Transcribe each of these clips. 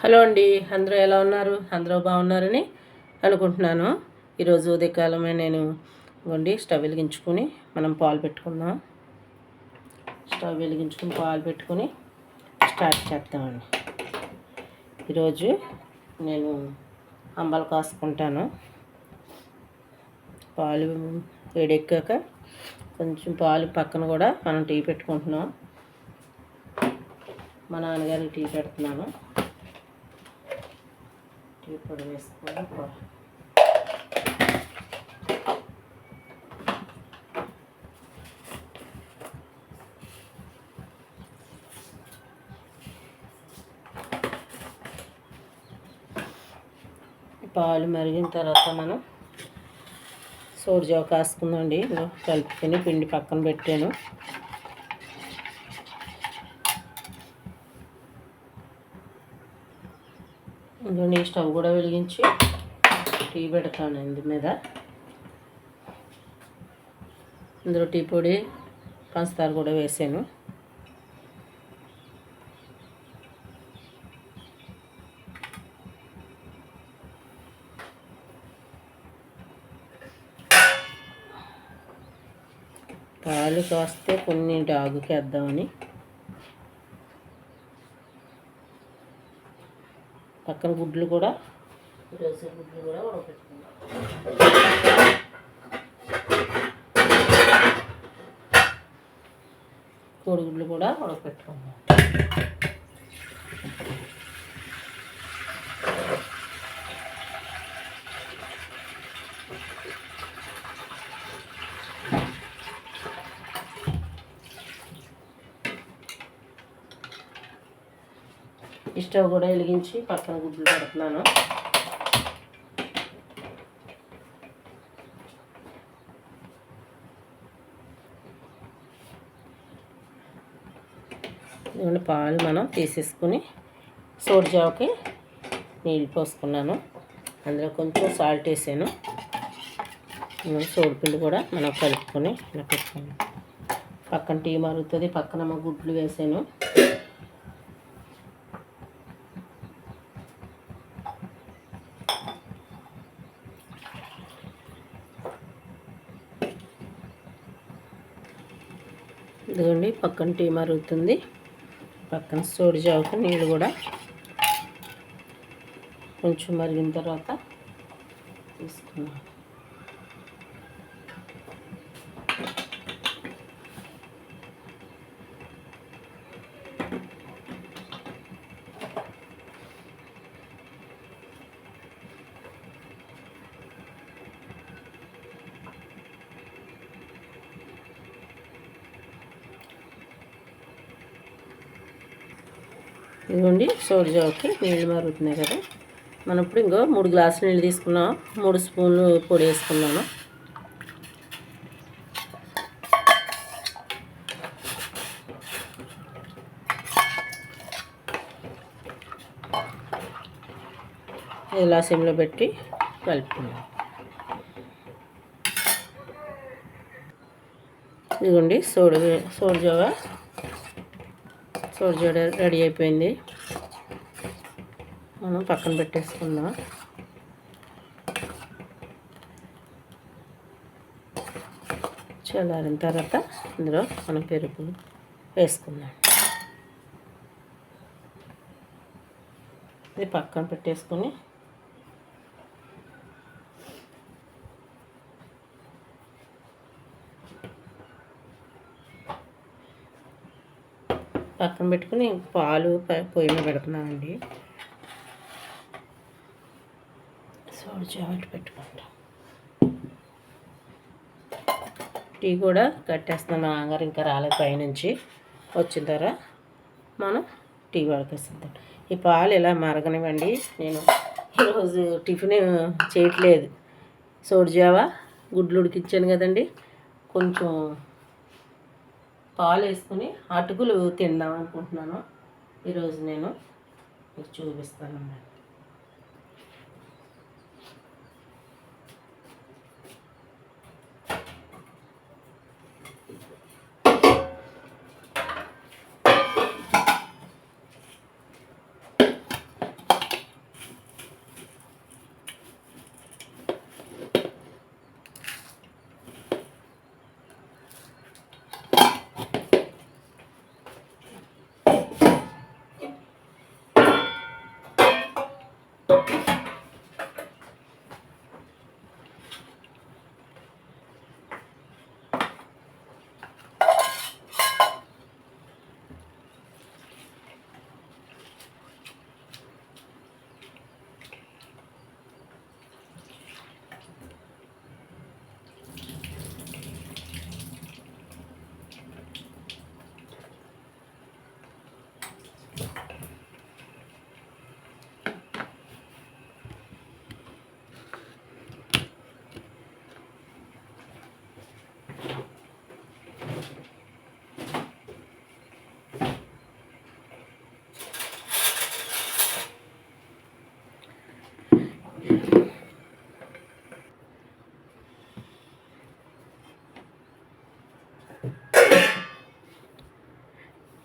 Hello అండి అందరూ ఎలా ఉన్నారు? అందరూ బాగున్నారని అనుకుంటున్నాను. ఈరోజు ఉదయకాలమే నేను వండి స్టవ్ వెలిగించుకుని మనం పాలు పెట్టుకుందాం. స్టవ్ వెలిగించుకుని పాలు పెట్టుకుని స్టార్ట్ చేద్దామండి. ఈరోజు నేను అంబలు కాసుకుంటాను. పాలు వేడెక్కాక కొంచెం పాలు పక్కన కూడా మనం టీ పెట్టుకుంటున్నాం. మా నాన్నగారికి టీ పెడుతున్నాను టీ పొడి వేసుకొని పాలు మరిగిన తర్వాత మనం సోడిజావ కాసుకుందండి కలుపుకొని పిండి పక్కన పెట్టాను. ఇందులో స్టవ్ కూడా వెలిగించి టీ పెడతాను ఇందు మీద. ఇందులో టీ పొడి పంచదార కూడా వేసాను. పాలు కాస్తే కొన్ని డాగుకి వేద్దామని. పక్కన గుడ్లు కూడా ఈరోజు గుడ్లు కూడా ఉడకపెట్టుకుందాం. కోడిగుడ్లు కూడా ఉడకపెట్టుకుందాం. స్టవ్ కూడా వెలిగించి పక్కన గుడ్లు పెడుతున్నాను. ఇదిగోండి పాలు మనం తీసేసుకుని సోడి జావకి నీళ్ళు పోసుకున్నాను. అందులో కొంచెం సాల్ట్ వేసాను. సోడిపిండి కూడా మనం కలుపుకొని ఇలా పెట్టుకున్నాం పక్కన టీ మరుగుతుంది పక్కన గుడ్లు వేసాను. ఇదిగోండి పక్కన టీ మరుగుతుంది. పక్కన సోడి జావుకు నీళ్ళు కూడా కొంచెం మరిగిన తర్వాత తీసుకున్నాను ఇదిగోండి సోడి జావకి నీళ్ళు మారుతున్నాయి కదా. మనం ఇప్పుడు ఇంకో మూడు గ్లాసులు నీళ్ళు తీసుకున్నాం. మూడు స్పూన్లు పొడి వేసుకున్నాను. ఇలా సిమ్లో పెట్టి కలుపుకున్నాం ఇదిగోండి సోడి సోడి జావ సోడిజోడ రెడీ అయిపోయింది. మనం పక్కన పెట్టేసుకుందాం. చల్లారిన తర్వాత ఇందులో మనం పెరుగు వేసుకుందాం. ఇది పక్కన పెట్టేసుకొని పక్కన పెట్టుకుని పాలు పొయ్యి మీద పెడుతున్నానండి. సోడి చావటి పెట్టుకుంటాం. టీ కూడా కట్టేస్తున్నాం మా నాన్నగారు ఇంకా రాలేదు పైనుంచి. వచ్చిన తర్వాత మనం టీ పడకేస్తుంటాం ఈ పాలు ఇలా మరగనివ్వండి. నేను ఈరోజు టిఫిన్ చేయట్లేదు. సోడి జావా గుడ్లు ఉడికించాను కదండి. కొంచెం పాలు వేసుకుని అటుకులు తిందాం అనుకుంటున్నాను. ఈరోజు నేను మీకు చూపిస్తాను అన్నమాట.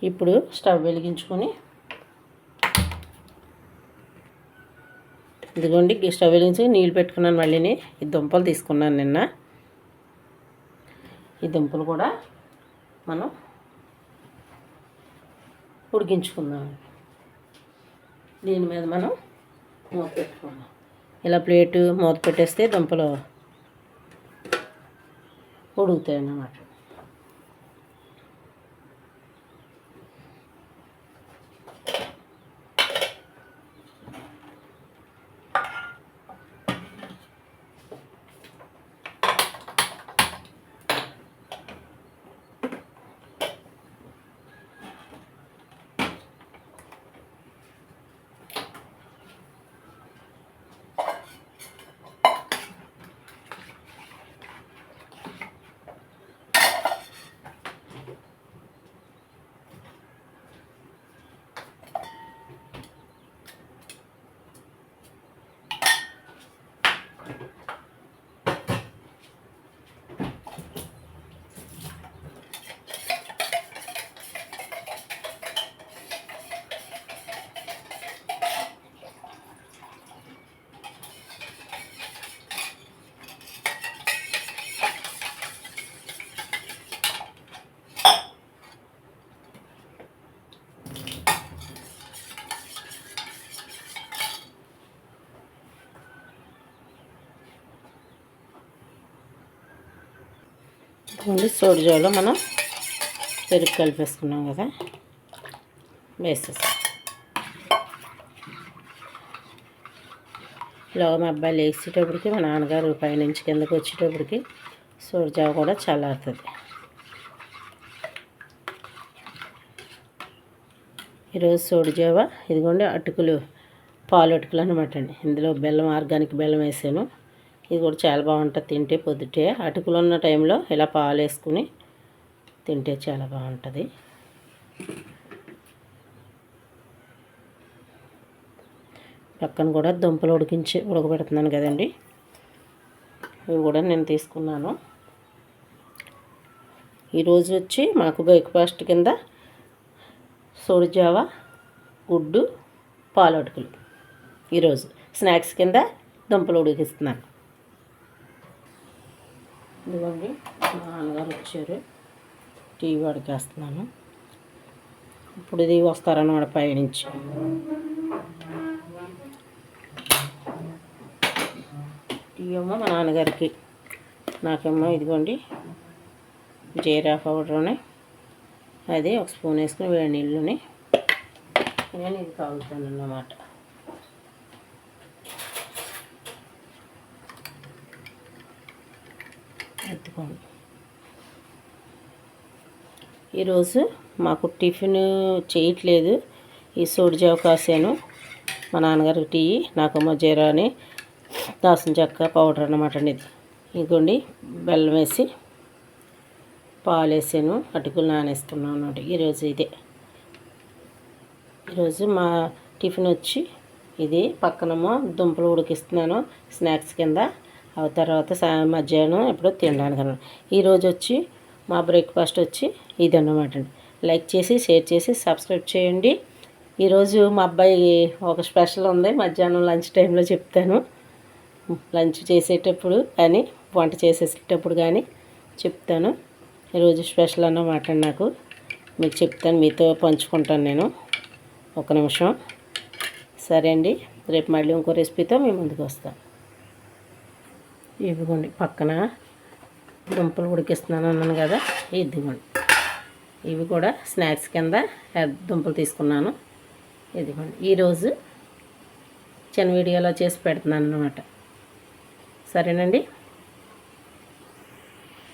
ఇప్పుడు స్టవ్ వెలిగించుకొని ఇదిగోండి స్టవ్ వెలిగించి నీళ్ళు పెట్టుకున్నాను మళ్ళీని. ఈ దుంపలు తీసుకున్నాను నిన్న. ఈ దుంపలు కూడా మనం ఉడికించుకుందాం. దీని మీద మనం మూత పెట్టుకుందాం. ఇలా ప్లేటు మూత పెట్టేస్తే దుంపలు ఉడుకుతాయి అన్నమాట ఇదిగోండి సోడిజాలో మనం పెరుగు కలిపేసుకున్నాం కదా వేసేస్తాం ఇలా మా అబ్బాయి లేచేటప్పటికి మా నాన్నగారు పైనుంచి కిందకు వచ్చేటప్పటికి సోడిజావ కూడా చల్లారుతుంది. ఈరోజు సోడిజావ ఇదిగోండి అటుకులు పాలు అటుకులు అనమాట అండి. ఇందులో బెల్లం ఆర్గానిక్ బెల్లం వేసాను. ఇది కూడా చాలా బాగుంటుంది. తింటే పొద్దుటే. అటుకులు ఉన్న టైంలో ఇలా పాలు వేసుకుని తింటే చాలా బాగుంటుంది. పక్కన కూడా దుంపలు ఉడికించి ఉడకబెడుతున్నాను కదండి. ఇవి కూడా నేను తీసుకున్నాను. ఈరోజు వచ్చి మాకు బ్రేక్ఫాస్ట్ కింద సోడిజావా గుడ్డు పాలడుకులు అటుకులు. ఈరోజు స్నాక్స్ కింద దుంపలు ఉడికిస్తున్నాను. ఇదిగోండి మా నాన్నగారు వచ్చారు. టీవీ వాడికేస్తున్నాను. ఇప్పుడు ఇది వస్తారన్నమాట పైనుంచి. టీవీ ఏమో మా నాన్నగారికి. నాకేమో ఇదిగోండి జీరా పౌడర్ని అది ఒక స్పూన్ వేసుకుని వేడి నీళ్ళని. నేను ఇది కాగుతాను అన్నమాట ఎత్తుకోండి ఈరోజు మాకు టిఫిన్ చేయట్లేదు. ఈ సోడిజావ కాసాను. మా నాన్నగారికి టీ నాకు జీరా అని దాసం చెక్క పౌడర్ అనమాట అండి ఇది. ఇదిగోండి బెల్లం వేసి పాలు వేసాను అటుకులు నానేస్తున్నాను అనమాట ఈరోజు ఇదే. ఈరోజు మా టిఫిన్ వచ్చి ఇది పక్కనమో దుంపలు ఉడికిస్తున్నాను. స్నాక్స్ కింద ఆ తర్వాత మధ్యాహ్నం ఎప్పుడో తినడానికి అనమాట ఈరోజు వచ్చి మా బ్రేక్ఫాస్ట్ వచ్చి ఇది అన్నమాట అండి. లైక్ చేసి షేర్ చేసి సబ్స్క్రైబ్ చేయండి. ఈరోజు మా అబ్బాయి ఒక స్పెషల్ ఉంది. మధ్యాహ్నం లంచ్ టైంలో చెప్తాను. లంచ్ చేసేటప్పుడు కానీ వంట చేసేటప్పుడు కానీ చెప్తాను. ఈరోజు స్పెషల్ అన్నమాట నాకు. మీకు చెప్తాను మీతో పంచుకుంటాను నేను. ఒక నిమిషం. సరే అండి. రేపు మళ్ళీ ఇంకో రెసిపీతో మేము ముందుకు వస్తాం ఇదిగోండి పక్కన దుంపలు ఉడికిస్తున్నాను అన్నాను కదా ఇదిగోండి. ఇవి కూడా స్నాక్స్ కింద దుంపలు తీసుకున్నాను. ఇదిగోండి ఈరోజు చిన్న వీడియోలో చేసి పెడుతున్నాను అనమాట సరేనండి?